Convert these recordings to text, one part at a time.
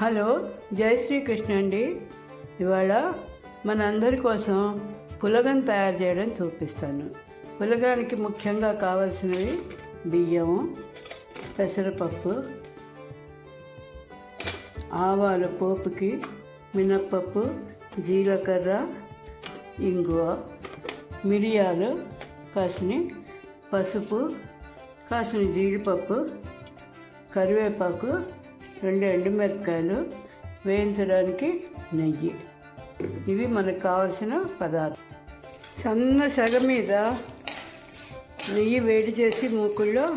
Hello జై శ్రీకృష్ణ అండి. ఇవాళ మన అందరి కోసం పులగం తయారు చేయడం చూపిస్తాను. పులగానికి ముఖ్యంగా కావాల్సినవి బియ్యము పెసరపప్పు ఆవాలు పోపుకి మినప్పప్పు జీలకర్ర ఇంగువ మిరియాలు కాసిన పసుపు కాసిన జీడిపప్పు కరివేపాకు రెండు ఎండుమిరపకాయలు వేయించడానికి నెయ్యి. ఇవి మనకు కావలసిన పదార్థం. సన్న సగ మీద నెయ్యి వేడి చేసి మూకుల్లో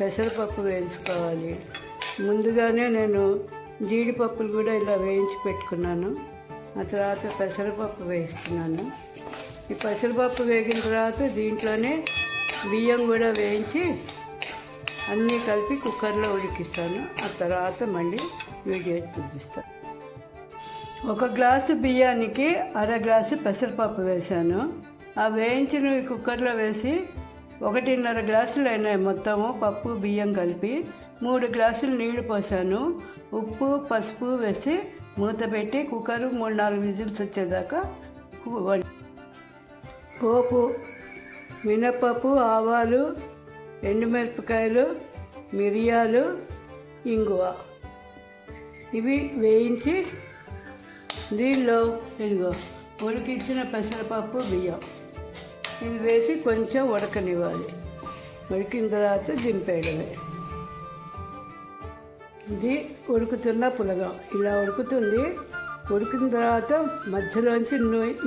పెసరపప్పు వేయించుకోవాలి. ముందుగానే నేను జీడిపప్పులు కూడా ఇలా వేయించి పెట్టుకున్నాను. ఆ తర్వాత పెసరపప్పు వేయిస్తున్నాను. ఈ పెసరపప్పు వేగిన తర్వాత దీంట్లోనే బియ్యం కూడా వేయించి అన్నీ కలిపి కుక్కర్లో ఉడికిస్తాను. ఆ తర్వాత మళ్ళీ వీడియో చూపిస్తాను ఒక గ్లాసు బియ్యానికి అర గ్లాసు పెసరపప్పు వేశాను. ఆ వేయించినవి కుక్కర్లో వేసి ఒకటిన్నర గ్లాసులు అయినాయి మొత్తము పప్పు బియ్యం కలిపి. మూడు గ్లాసులు నీళ్ళు పోసాను. ఉప్పు పసుపు వేసి మూత పెట్టి కుక్కరు మూడు నాలుగు విజిల్స్ వచ్చేదాకా పోపు మినపప్పు ఆవాలు ఎండుమిరపకాయలు మిరియాలు ఇంగువ. ఇవి వేయించి దీనిలో ఇదిగో ఉడికించిన పెసరపప్పు బియ్యం. ఇది వేసి కొంచెం ఉడకనివ్వాలి. ఉడికిన తర్వాత దింపేయడమే. ఇది ఉడుకుతున్న పులగం. ఇలా ఉడుకుతుంది. ఉడికిన తర్వాత మధ్యలోంచి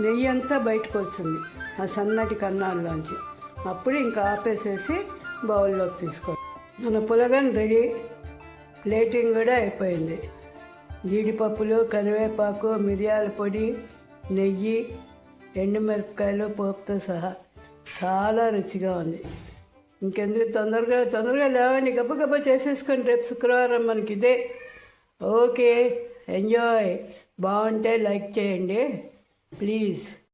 నెయ్యి అంతా బయటకు వస్తుంది ఆ సన్నటి కన్నాల్లోంచి. అప్పుడు ఇంకా ఆపేసేసి బౌల్లోకి తీసుకో. మన పులగన్ రెడీ. ప్లేటింగ్ కూడా అయిపోయింది. జీడిపప్పులు కరివేపాకు మిరియాల పొడి నెయ్యి ఎండుమిరపకాయలు పోపుతో సహా. చాలా రుచిగా ఉంది. ఇంకెందుకు తొందరగా తొందరగా లేవండి. గబ్బ గబ్బ చేసేసుకోండి రేపు శుక్రవారం మనకి ఇదే. Okay enjoy. బాగుంటే లైక్ చేయండి. ప్లీజ్.